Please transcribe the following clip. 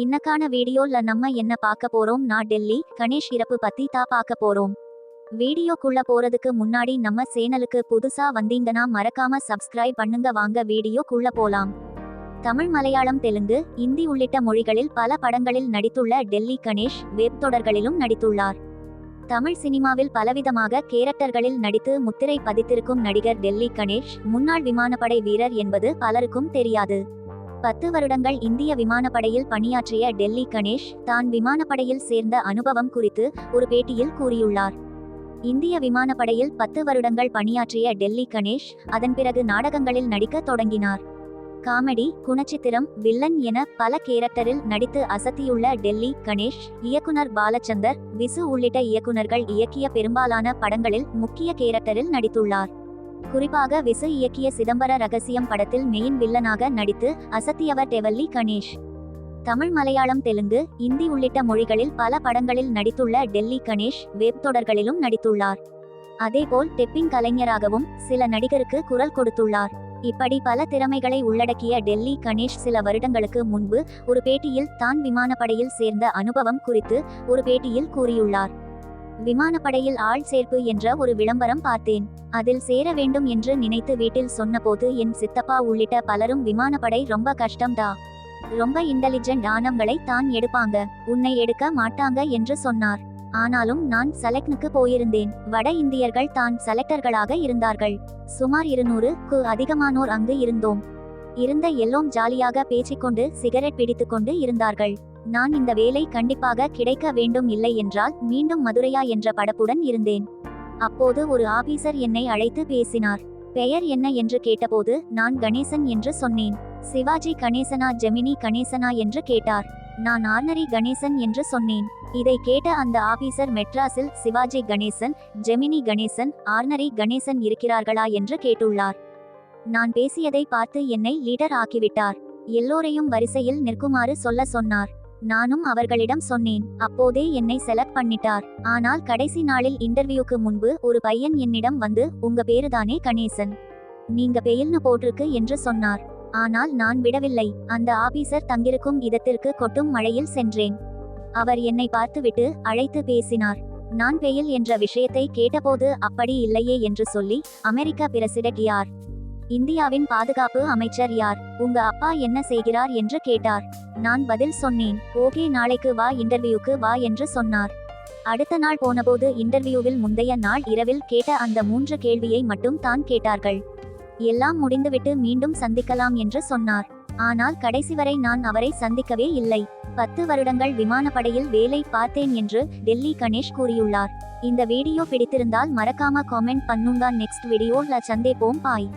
இன்னக்கான வீடியோல நம்ம என்ன பார்க்க போறோம்? நான் டெல்லி கணேஷ் இறப்பு பத்தி தான் பார்க்க போறோம். வீடியோக்குள்ள போறதுக்கு முன்னாடி நம்ம சேனலுக்கு புதுசா வந்தீங்கன்னா மறக்காம சப்ஸ்கிரைப் பண்ணுங்க. வாங்க வீடியோக்குள்ள போலாம். தமிழ் மலையாளம் தெலுங்கு இந்தி உள்ளிட்ட மொழிகளில் பல படங்களில் நடித்துள்ள டெல்லி கணேஷ் வெப் தொடர்களிலும் நடித்துள்ளார். தமிழ் சினிமாவில் பலவிதமாக கேரக்டர்களில் நடித்து முத்திரை பதித்திருக்கும் நடிகர் டெல்லி கணேஷ் முன்னாள் விமானப்படை வீரர் என்பது பலருக்கும் தெரியாது. பத்து வருடங்கள் இந்திய விமானப்படையில் பணியாற்றிய டெல்லி கணேஷ் தான் விமானப்படையில் சேர்ந்த அனுபவம் குறித்து ஒரு பேட்டியில் கூறியுள்ளார். இந்திய விமானப்படையில் பத்து வருடங்கள் பணியாற்றிய டெல்லி கணேஷ் அதன் பிறகு நாடகங்களில் நடிக்க தொடங்கினார். காமெடி குணச்சித்திரம் வில்லன் என பல கேரக்டரில் நடித்து அசத்தியுள்ள டெல்லி கணேஷ் இயக்குனர் பாலச்சந்தர் விசு உள்ளிட்ட இயக்குனர்கள் இயக்கிய பெரும்பாலான படங்களில் முக்கிய கேரக்டரில் நடித்துள்ளார். குறிப்பாக விசு இயக்கிய சிதம்பர ரகசியம் படத்தில் மெயின் வில்லனாக நடித்து அசத்தியவர் டெவல்லி கணேஷ். தமிழ் மலையாளம் தெலுங்கு இந்தி உள்ளிட்ட மொழிகளில் பல படங்களில் நடித்துள்ள டெல்லி கணேஷ் வெப் தொடர்களிலும் நடித்துள்ளார். அதேபோல் டெப்பிங் கலைஞராகவும் சில நடிகருக்கு குரல் கொடுத்துள்ளார். இப்படி பல திறமைகளை உள்ளடக்கிய டெல்லி கணேஷ் சில வருடங்களுக்கு முன்பு ஒரு பேட்டியில் தான் விமானப்படையில் சேர்ந்த அனுபவம் குறித்து ஒரு பேட்டியில் கூறியுள்ளார். விமானப்படையில் ஆள் சேர்ப்பு என்ற ஒரு விளம்பரம் பார்த்தேன். அதில் சேர வேண்டும் என்று நினைத்து வீட்டில் சொன்னபோது என் சித்தப்பா உள்ளிட்ட பலரும் விமானப்படை ரொம்ப கஷ்டம்டா ரொம்ப இன்டெலிஜென்ட் ஆனவங்களை தான் எடுப்பாங்க. உன்னை எடுக்க மாட்டாங்க என்று சொன்னார். ஆனாலும் நான் செலக்ட்னுக்கு போயிருந்தேன். வட இந்தியர்கள் தான் செலக்டர்களாக இருந்தார்கள். சுமார் இருநூறுக்கு அதிகமானோர் அங்கு இருந்தோம். இருந்த எல்லோம் ஜாலியாக பேசிக்கொண்டு சிகரெட் பிடித்துக்கொண்டு இருந்தார்கள். நான் இந்த வேலை கண்டிப்பாக கிடைக்க வேண்டும் இல்லை என்றால் மீண்டும் மதுரையா என்ற படப்புடன் இருந்தேன். அப்போது ஒரு ஆபீசர் என்னை அழைத்து பேசினார். பெயர் என்ன என்று கேட்டபோது நான் கணேசன் என்று சொன்னேன். சிவாஜி கணேசனா ஜெமினி கணேசனா என்று கேட்டார். நான் ஆர்னரி கணேசன் என்று சொன்னேன். இதை கேட்ட அந்த ஆபீசர் மெட்ராஸில் சிவாஜி கணேசன் ஜெமினி கணேசன் ஆர்னரி கணேசன் இருக்கிறார்களா என்று கேட்டுள்ளார். நான் பேசியதை பார்த்து என்னை லீடர் ஆக்கிவிட்டார். எல்லோரையும் வரிசையில் நிற்குமாறு சொல்ல சொன்னார். நானும் அவர்களிடம் சொன்னேன் அப்போதே என்னை செலக்ட் பண்ணிட்டார். ஆனால் கடைசி நாளில் இன்டர்வியூக்கு முன்பு ஒரு பையன் என்னிடம் வந்து உங்க பேருதானே கணேசன்? நீங்க பெயில்னு போட்டிருக்கு என்று சொன்னார். ஆனால் நான் விடவில்லை. அந்த ஆபீசர் தங்கிருக்கும் இடத்திற்கு கொட்டும் மழையில் சென்றேன். அவர் என்னை பார்த்துவிட்டு அழைத்து பேசினார். நான் பெயில் என்ற விஷயத்தை கேட்டபோது அப்படி இல்லையே என்று சொல்லி அமெரிக்க பிரசிடென்ட் யார்? இந்தியாவின் பாதுகாப்பு அமைச்சர் யார்? உங்க அப்பா என்ன செய்கிறார் என்று கேட்டார். நான் பதில் சொன்னேன். ஓகே நாளைக்கு வா இன்டர்வியூக்கு வா என்று சொன்னார். அடுத்த நாள் போனபோது இன்டர்வியூவில் முந்தைய நாள் இரவில் கேட்ட அந்த மூன்று கேள்வியை மட்டும் தான் கேட்டார்கள். எல்லாம் முடிந்துவிட்டு மீண்டும் சந்திக்கலாம் என்று சொன்னார். ஆனால் கடைசி வரை நான் அவரை சந்திக்கவே இல்லை. பத்து வருடங்கள் விமானப்படையில் வேலை பார்த்தேன் என்று டெல்லி கணேஷ் கூறியுள்ளார். இந்த வீடியோ பிடித்திருந்தால் மறக்காம காமெண்ட் பண்ணுங்க. நெக்ஸ்ட் வீடியோ ல சந்தேப்போம் பாய்.